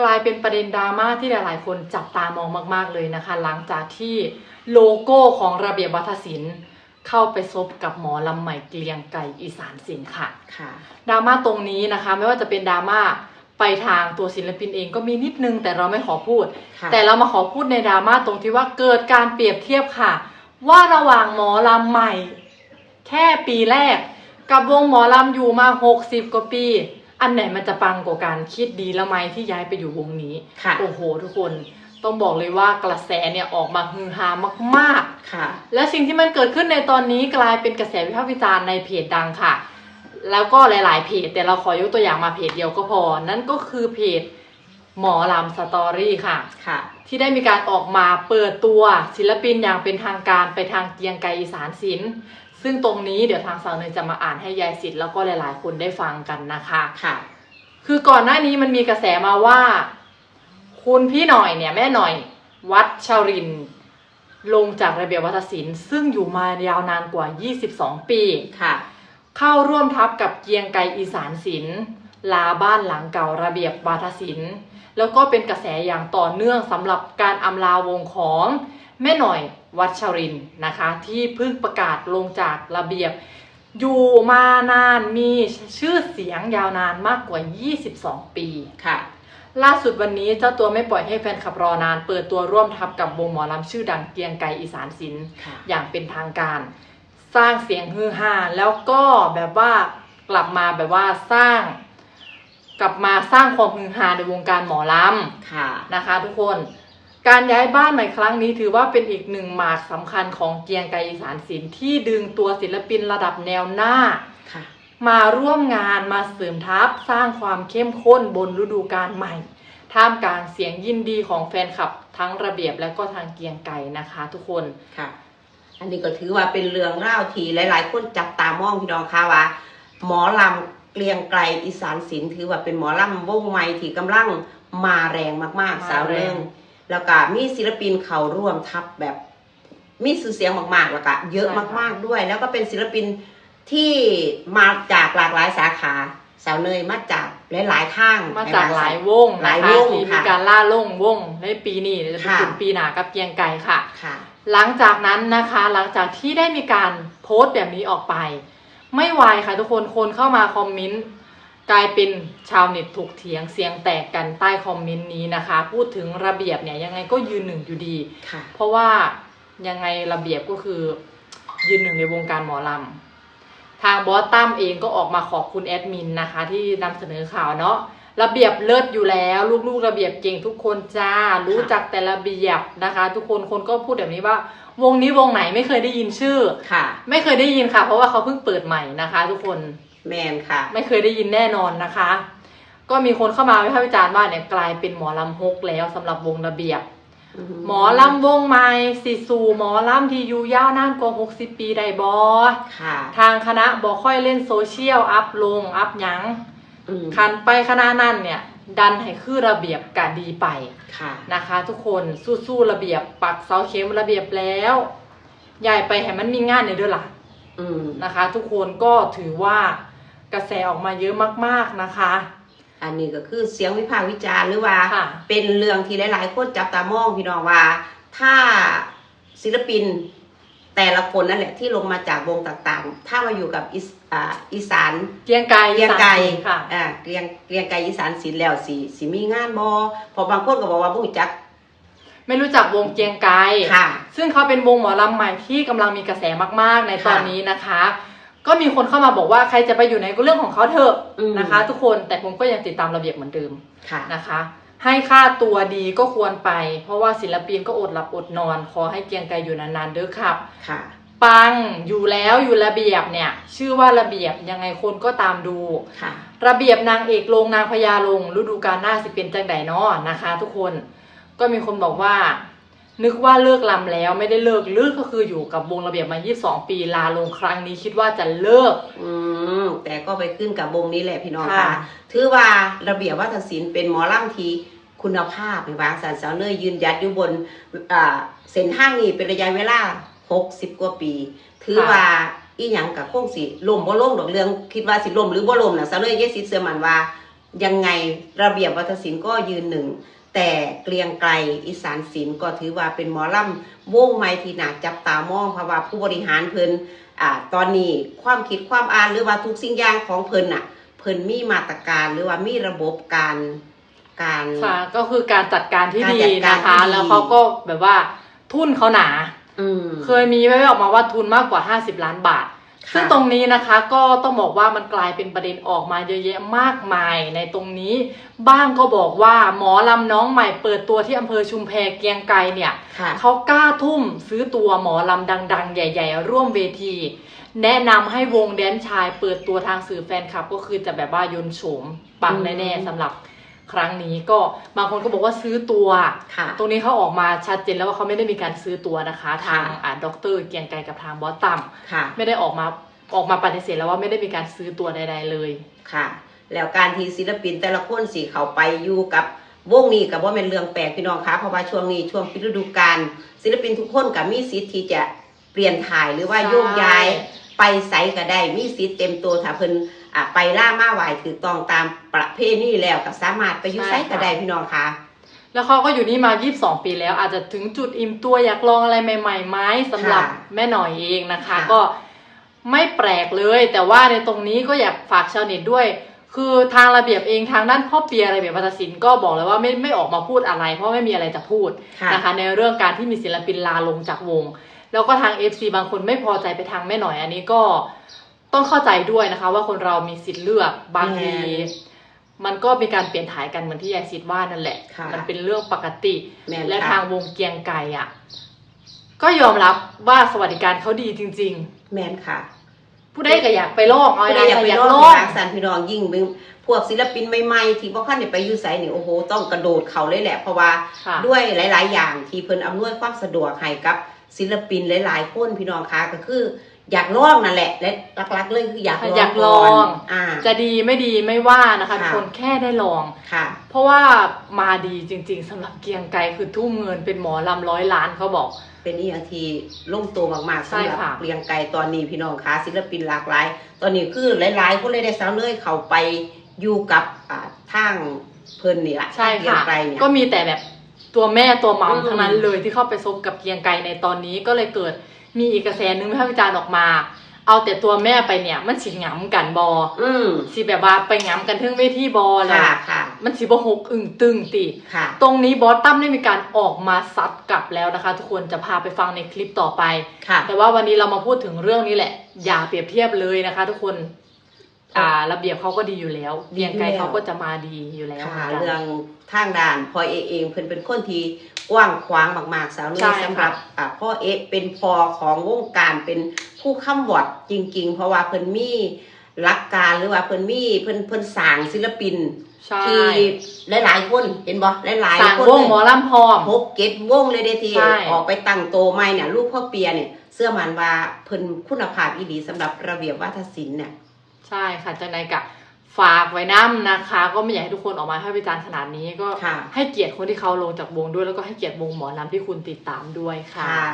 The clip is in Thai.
กลายเป็นประเด็นดราม่าที่หลาย ๆ คนจับตามองมาก ๆ เลยนะคะ หลังจากที่โลโก้ของระเบียบวัฒนศิลป์เข้าไปซบกับหมอลำใหม่เกลียงไก่อีสานศิลป์ค่ะค่ะดราม่าตรงนี้นะคะ ไม่ว่าจะเป็นดราม่าไปทางตัวศิลปินเองก็มีนิดนึงแต่เราไม่ขอพูดค่ะแต่เรามาขอพูดในดราม่าตรงที่ว่าเกิดการเปรียบเทียบค่ะ ว่าระหว่างหมอลำใหม่ แค่ปีแรก กับวงหมอลำอยู่มา 60 กว่าปี อันไหนมันจะปังกว่ากันคิดดีแล้วไหมที่ย้ายไปอยู่วงนี้ค่ะ โอ้โห ทุกคนต้องบอกเลยว่ากระแสเนี่ยออกมาฮือฮามากๆ ค่ะ และสิ่งที่มันเกิดขึ้นในตอนนี้กลายเป็นกระแสวิพากษ์วิจารณ์ในเพจดังค่ะ แล้วก็หลาย ๆ เพจ แต่เราขอยกตัวอย่างมาเพจเดียวก็พอ นั่นก็คือเพจหมอลำสตอรี่ค่ะ ค่ะ ที่ได้มีการออกมาเปิดตัวศิลปินอย่างเป็นทางการไปทางเกรียงไกรอีสานศิลป์ ซึ่งตรงนี้เดี๋ยวทางสาวเนยจะมาอ่านให้ยายสิทธิ์แล้วก็หลาย ๆ คนได้ฟังกันนะคะ ค่ะ คือก่อนหน้านี้มันมีกระแสมาว่า คุณพี่หน่อยเนี่ยแม่หน่อย วัดชรินทร์ลงจากระเบียบวัฒนศิลป์ซึ่งอยู่มายาวนานกว่า 22 ปีค่ะ เข้าร่วมทัพกับเกรียงไกรอีสานศิลป์ลาบ้านหลังเก่าระเบียบวัฒนศิลป์ แล้วก็เป็นกระแสอย่างต่อเนื่องสำหรับการอำลาวงของแม่หน่อยวัชรินทร์นะคะ ที่เพิ่งประกาศลงจากระเบียบ อยู่มานานมีชื่อเสียงยาวนานมากกว่า 22 ปีค่ะ ล่าสุดวันนี้เจ้าตัวไม่ปล่อยให้แฟนคลับรอนาน เปิดตัวร่วมทัพกับวงหมอลำชื่อดังเกรียงไกรอีสานศิลป์ค่ะอย่างเป็นทางการ สร้างเสียงฮือฮาแล้วก็แบบว่ากลับมาแบบว่าสร้าง กลับมาสร้างความฮือฮาในวงการหมอลำค่ะนะคะ ทุกคนการย้ายบ้านใหม่ครั้งนี้ถือว่าเป็นอีกหนึ่งหมากสำคัญของเกรียงไกรอีสานศิลป์ที่ดึงตัวศิลปินระดับแนวหน้าค่ะมาร่วมงานมาเสริมทัพสร้างความเข้มข้นบนฤดูกาลใหม่ ท่ามกลางเสียงยินดีของแฟนคลับทั้งระเบียบและก็ทางเกรียงไกรนะคะ ทุกคนค่ะ อันนี้ก็ถือว่าเป็นเรื่องเล่าวที่หลาย ๆ คนจับตามองพี่น้องค่ะว่าหมอลำ เกลียงไกรอีสานศิลป์ถือว่าเป็นหมอลำวงใหม่ที่กำลังมาแรงมากมาๆสาวแรเรื่องงแล้วก็มีศิลปินเขาร่วมทัพแบบมีสื่อเสียงมากๆแล้วก็เยอะมากๆด้วย แล้วก็เป็นศิลปินที่มาจากหลากหลายสาขาสาวเนยมาจากหลายๆทาง มาจากหลายวงหลายนะคะวงที่มีค่ะการล่าล่งวงในปีนี้จะเป็นค่ะกลุ่มปีหนากับเกรียงไกรค่ะค่ะ หลังจากนั้นนะคะ หลังจากที่ได้มีการโพสต์แบบนี้ออกไป ไม่ไหวค่ะทุกคนคนเข้ามาคอมเมนต์กลายเป็นชาวเน็ตถูกเถียงเสียงแตกกันใต้คอมเมนต์นี้นะคะ พูดถึงระเบียบเนี่ยยังไงก็ยืนหนึ่งอยู่ดี ค่ะ เพราะว่ายังไงระเบียบก็คือ ยืนหนึ่งในวงการหมอลำทางบอสตั้มเองก็ออกมาขอบคุณแอดมินนะคะ ที่นำเสนอข่าวเนาะ ระเบียบเลิศอยู่แล้ว ลูกๆ ระเบียบเก่งทุกคนจ้า รู้จักแต่ระเบียบนะคะ ทุกคนคนก็พูดแบบนี้ว่า วงนี้วงไหนไม่เคยได้ยินชื่อค่ะ ไม่เคยได้ยินค่ะ เพราะว่าเขาเพิ่งเปิดใหม่นะคะ ทุกคนแมนค่ะ ไม่เคยได้ยินแน่นอนนะคะ ก็มีคนเข้ามาวิพากษ์วิจารณ์ว่าเนี่ยกลายเป็นหมอลำฮกแล้วสำหรับวงระเบียบหมอลำวงใหม่สิสู่หมอลำที่อยู่ยาวนานกว่า60 ปีได้บอค่ะทางคณะบอกค่อยเล่นโซเชียล อัพลง อัพหยังอืม คันไปคณะนั่นเนี่ย ดันให้คือระเบียบกะดีไปค่ะนะคะ ทุกคนสู้ๆระเบียบปักเสาเข็มระเบียบแล้วใหญ่ไปให้มันมีงานในอยเด้วยล่ะอืมนะคะ ทุกคนก็ถือว่ากระแสออกมาเยอะมากๆนะคะ อันนี้ก็คือเสียงวิพากษ์วิจารณ์หรือว่าค่ะเป็นเรื่องที่หลายๆคนจับตามองพี่น้องว่า ถ้าศิลปิน แต่ละคนนั่นแหละที่ลงมาจากวงต่างๆ ถ้ามาอยู่กับอีสอ่าอีสานเกรียงไกรเกรียงไกรสามสีค่ะ อ่าเกรียงเกรียงไกรอีสานศิลป์แล้วสิสิมีงานบอพอบางคนก็บอกว่าผู้จักไม่รู้จักวงเกรียงไกรค่ะ ซึ่งเขาเป็นวงหมอลำใหม่ที่กำลังมีกระแสมากๆ ในตอนนี้นะคะ ก็มีคนเข้ามาบอกว่าใครจะไปอยู่ไหนก็เรื่องของเขาเถอะอืม นะคะ ทุกคนแต่ผมก็ยังติดตามระเบียบเหมือนเดิมค่ะ นะคะ ให้ค่าตัวดีก็ควรไป เพราะว่าศิลปินก็อดหลับอดนอน ขอให้เกรียงไกรอยู่นานๆเด้อครับ ค่ะ ปังอยู่แล้วอยู่ระเบียบเนี่ย ชื่อว่าระเบียบยังไงคนก็ตามดู ค่ะ ระเบียบนางเอกลงนางพญาลงฤดูกาลหน้าสิเป็นจังไดเนาะนะคะ ทุกคนก็มีคนบอกว่า นึกว่าเลิกลำแล้วไม่ได้เลิกเลิกก็คืออยู่กับวงระเบียบมา 22 ปีลาลงครั้งนี้คิดว่าจะเลิก อืมแต่ก็ไปขึ้นกับวงนี้แหละพี่น้องค่ะ ค่ะ ถือว่าระเบียบวัฒนศิลป์เป็นหมอลำที่คุณภาพในบางสันสาวเนยยืนหยัดอยู่บนอ่าเส้นทางนี้เป็นระยะเวลา 60 กว่าปี ถือว่าอีหยังกับคงสิล่มบ่ล่มดอกเรื่องคิดว่าสิล่มหรือบ่ล่มน่ะสาวเนยเยสิเสื่อมันว่า ยังไงระเบียบวัฒนศิลป์ก็ยืนหนึ่ง แต่เกรียงไกรอีสานศิลป์ก็ถือว่าเป็นหมอลำวงไม้ที่น่าจับตามองเพราะว่าผู้บริหารเพิ่นอ่าตอนนี้ความคิดความอ่านหรือว่าทุกสิ่งอย่างของเพิ่นน่ะเพิ่นมีมาตรการหรือว่ามีระบบการการค่ะก็คือการจัดการที่การดีจัดการนะคะที่ดีแล้วเขาก็แบบว่าทุนเขาหนาอืมเคยมีไว้ออกมาว่าทุนมากกว่า50ล้านบาทค่ะ ซึ่งตรงนี้นะคะก็ต้องบอกว่ามันกลายเป็นประเด็นออกมาเยอะแยะมากมายในตรงนี้ บ้างก็บอกว่าหมอลำน้องใหม่เปิดตัวที่อำเภอชุมแพเกรียงไกรเนี่ยค่ะเขากล้าทุ่มซื้อตัวหมอลำดัง ๆ ใหญ่ ๆ ร่วมเวที แนะนำให้วงแดนชายเปิดตัวทางสื่อแฟนคลับ ก็คือจะแบบว่ายนต์โฉมปังอืมแน่ๆสำหรับ ครั้งนี้ก็บางคนก็บอกว่าซื้อตัวค่ะตรงนี้เขาออกมาชัดเจนแล้วว่าเขาไม่ได้มีการซื้อตัวนะคะ ทางค่ะอ่าดรเกรียงไกรกับทางบอสตัมค่ะไม่ได้ออกมาออกมาปฏิเสธแล้วว่าไม่ได้มีการซื้อตัวใด ๆเลยค่ะ แล้วการที่ศิลปินแต่ละคนสิเขาไปอยู่กับวงนี้กับว่าเป็นเรื่องแปลกพี่น้องคะเพราะว่าช่วงนี้ช่วงปิดฤดูกาลศิลปินทุกคนกับมีสิทธิ์ที่จะเปลี่ยนถ่ายหรือว่าใช่โยกย้าย ไปไสก็ได้มีสิทธิ์เต็มตัวถ้าเพิ่นอะไปล่ามาไหวถือต้องตามประเพณีแล้วก็สามารถไปอยู่ไสก็ได้พี่น้องคะแล้วเขาก็อยู่นี่มา 22 ปีแล้ว อาจจะถึงจุดอิ่มตัวอยากลองอะไรใหม่ๆไหมสำหรับค่ะแม่หน่อยเองนะคะ ค่ะ ก็ไม่แปลกเลย แต่ว่าในตรงนี้ก็อยากฝากชาวเน็ตด้วย คือทางระเบียบเองทางด้านพ่อเปียระเบียบวัฒนศิลป์ก็บอกเลยว่าไม่ไม่ออกมาพูดอะไร เพราะไม่มีอะไรจะพูด ค่ะ นะคะในเรื่องการที่มีศิลปินลาลงจากวง แล้วก็ทาง FC บางคนไม่พอใจไปทางแม่หน่อยอันนี้ก็ต้องเข้าใจด้วยนะคะ ว่าคนเรามีสิทธิ์เลือกบางทีแม่นมันก็มีการเปลี่ยนถ่ายกันเหมือนที่ยายซิดว่านั่นแหละ ค่ะมันเป็นเรื่องปกติ แม่นและค่ะ ทางวงเกียงไก่อะ ก็ยอมรับว่าสวัสดิการเขาดีจริง แม่นค่ะๆ ผู้ใดก็อยากไปลองเอาผู้ใดนะอยากไปอยากลลอองงทางสันพี่น้องยิ่งมึงพวกศิลปินใหม่ๆ ที่บ่คันได้ไปอยู่ไสนี่โอ้โห ต้องกระโดดเขาเลยแหละเพราะว่า ค่ะ ด้วยหลาย ๆ อย่างที่เพิ่นอำนวยความสะดวกให้กับ ศิลปินหลายๆคนพี่น้องคะก็คือ อยากลองนั่นแหละ และหลักๆเลยคืออยากลองอยากลองก่นอ่า จะดีไม่ดีไม่ว่านะคะค่ะทุกคนแค่ได้ลองค่ะ เพราะว่ามาดีจริง ๆสำหรับเกียงไกรคือทุ่มเงินเป็นหมอลำร้อยล้านเขาบอกเป็นอีกอย่างที่ลงตัวมากๆใช่สำหรับค่ะเรียงไกลตอนนี้พี่น้องคะศิลปินหลากหลาย ตอนนี้คือหลายๆคนเลยได้สาวเนยเขาไปอยู่กับอ่าทางเพิ่นนี่แหละใช่ทางเรียงค่ะไกลเนี่ยก็มีแต่แบบ ตัวแม่ตัวมัมอืมทั้งนั้นเลยที่เข้าไปซบกับเกียงไกรในตอนนี้ก็เลยเกิดมีอีกกระแสหนึงวิพากษ์วิจารณ์ออกมา เอาแต่ตัวแม่ไปเนี่ย มันสิหงำกันบออืมสิแบบว่าไปหงำกันทึ่งเวทีบอแล้วค่ะค่ะมันสิบหกอึ่งตึงติค่ะตรงนี้บอสตั้มได้มีการออกมาซัดกลับแล้วนะคะ ทุกคนจะพาไปฟังในคลิปต่อไปค่ะแต่ว่าวันนี้เรามาพูดถึงเรื่องนี้แหละ อย่าเปรียบเทียบเลยนะคะ ทุกคน อ่าระเบียบเขาก็ดีอยู่แล้วเบียงไกลเขาก็จะมาดีอยู่แล้วค่ะเหมือนกันเรื่องทางด่านพอเอเองเพิ่นเป็นคนที่กว้างขวางมากๆสาวนุ้ใช่ยค่ะสำหรับอ่าพ่อเอเป็นพอของวงการเป็นผู้ค้ำวอดจริง ๆ เพราะว่าเพิ่นมีหลักการหรือว่าเพิ่นมีเพิ่นเพิ่นสร้างศิลปินใช่ที่หลายๆคนเห็นบ่หลายสร้างๆคนวงหมอลำพร้อมพกเก็ตวงเลยเด้ที่ใช่ออกไปตั้งโตใหม่เนี่ยลูกพ่อเปียเนี่ย เสื้อมันว่าเพิ่นคุณภาพอีหลีสำหรับระเบียบวัฒนศิลป์เนี่ย ใช่ค่ะจากในกะฝากไว้น้ำนะคะ ก็ไม่อยากให้ทุกคนออกมาให้วิจารณ์ขนาดนี้ก็ค่ะ ให้เกียรติคนที่เขาลงจากวงด้วยแล้วก็ให้เกียรติวงหมอลำที่คุณติดตามด้วยค่ะ ค่ะ